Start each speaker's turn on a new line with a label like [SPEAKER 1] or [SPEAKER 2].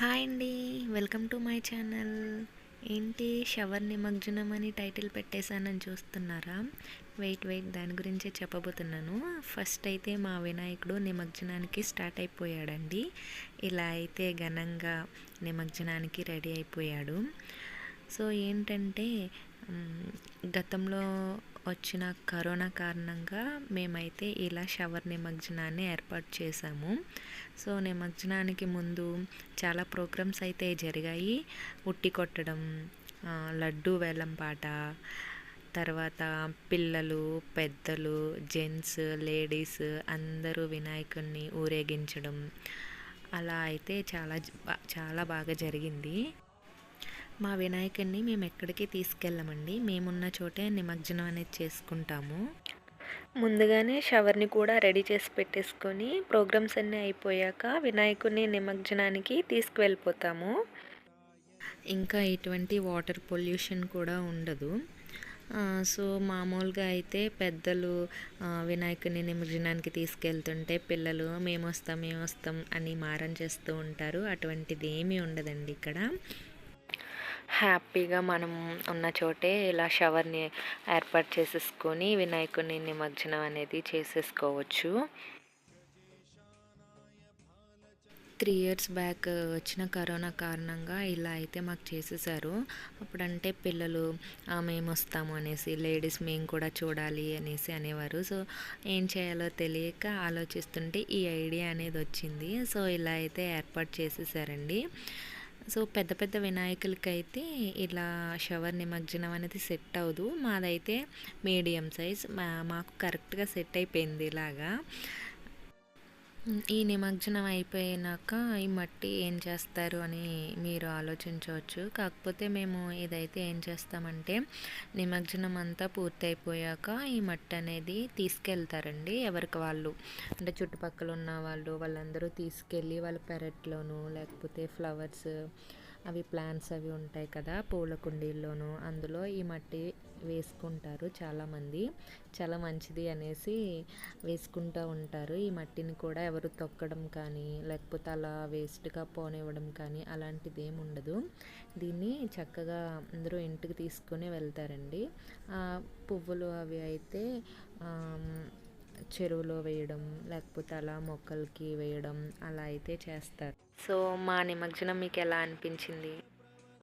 [SPEAKER 1] Hi అండి. Welcome to my channel. ఏంటి shower నిమజ్జనం అని టైటిల్ పెట్టేశానని చూస్తున్నారా? Wait wait. దాని గురించే చెప్పబోతున్నాను. ఫస్ట్ అయితే మా వినాయకుడు నిమజ్జనానికి స్టార్ట్ అయిపోయాడండి. ఇలా అయితే ఘనంగా నిమజ్జనానికి రెడీ అయిపోయాడు. సో ఏంటంటే గతంలో వచ్చిన కరోనా కారణంగా మేమైతే ఇలా షవర్ నిమజ్జనాన్ని ఏర్పాటు చేశాము. సో నిమజ్జనానికి ముందు చాలా ప్రోగ్రామ్స్ అయితే జరిగాయి. ఉట్టి కొట్టడం లడ్డు వేలం పాట తర్వాత పిల్లలు పెద్దలు జెంట్స్ లేడీస్ అందరూ వినాయకుడిని ఊరేగించడం. అలా అయితే చాలా చాలా బాగా జరిగింది. మా వినాయకుడిని మేము ఎక్కడికి తీసుకెళ్ళమండి? మేమున్న చోటే నిమజ్జనం అనేది చేసుకుంటాము. ముందుగానే షవర్ని కూడా రెడీ చేసి పెట్టేసుకొని ప్రోగ్రామ్స్ అన్నీ అయిపోయాక వినాయకుడిని నిమజ్జనానికి తీసుకువెళ్ళిపోతాము. ఇంకా ఎటువంటి వాటర్ పొల్యూషన్ కూడా ఉండదు. సో మామూలుగా అయితే పెద్దలు వినాయకుని నిమజ్జనానికి తీసుకెళ్తుంటే పిల్లలు మేము వస్తాం మేము వస్తాం అని మారం చేస్తూ ఉంటారు. అటువంటిది ఏమీ ఉండదండి ఇక్కడ. హ్యాపీగా మనం ఉన్న చోటే ఇలా షవర్ని ఏర్పాటు చేసేసుకొని వినాయకుడిని నిమజ్జనం అనేది చేసేసుకోవచ్చు. త్రీ ఇయర్స్ బ్యాక్ వచ్చిన కరోనా కారణంగా ఇలా అయితే మాకు చేసేసారు. అప్పుడంటే పిల్లలు మేము వస్తాము అనేసి లేడీస్ మేము కూడా చూడాలి అనేసి అనేవారు. సో ఏం చేయాలో తెలియక ఆలోచిస్తుంటే ఈ ఐడియా అనేది వచ్చింది. సో ఇలా అయితే ఏర్పాటు చేసేసారండి. సో పెద్ద పెద్ద వినాయకులకైతే ఇలా షవర్ నిమజ్జనం అనేది సెట్ అవ్వదు. మాదైతే మీడియం సైజ్. మా మాకు కరెక్ట్గా సెట్ అయిపోయింది ఇలాగా. ఈ నిమజ్జనం అయిపోయినాక ఈ మట్టి ఏం చేస్తారు అని మీరు ఆలోచించవచ్చు. కాకపోతే మేము ఇదైతే ఏం చేస్తామంటే నిమజ్జనం అంతా పూర్తయిపోయాక ఈ మట్టి అనేది తీసుకెళ్తారండి ఎవరికి వాళ్ళు. అంటే చుట్టుపక్కల ఉన్న వాళ్ళు వాళ్ళందరూ తీసుకెళ్ళి వాళ్ళ పెరట్లోను లేకపోతే ఫ్లవర్స్ అవి ప్లాంట్స్ అవి ఉంటాయి కదా పూల కుండీల్లోనూ. అందులో ఈ మట్టి వేసుకుంటారు చాలామంది. చాలా మంచిది అనేసి వేసుకుంటూ ఉంటారు. ఈ మట్టిని కూడా ఎవరు తొక్కడం కానీ లేకపోతే అలా వేస్ట్గా పోనివ్వడం కానీ అలాంటిది ఏమి ఉండదు. దీన్ని చక్కగా అందరూ ఇంటికి తీసుకుని వెళ్తారండి. పువ్వులు అవి అయితే చెరువులో వేయడం లేకపోతే అలా మొక్కలకి వేయడం అలా అయితే చేస్తారు. సో మా నిమజ్జనం మీకు ఎలా అనిపించింది?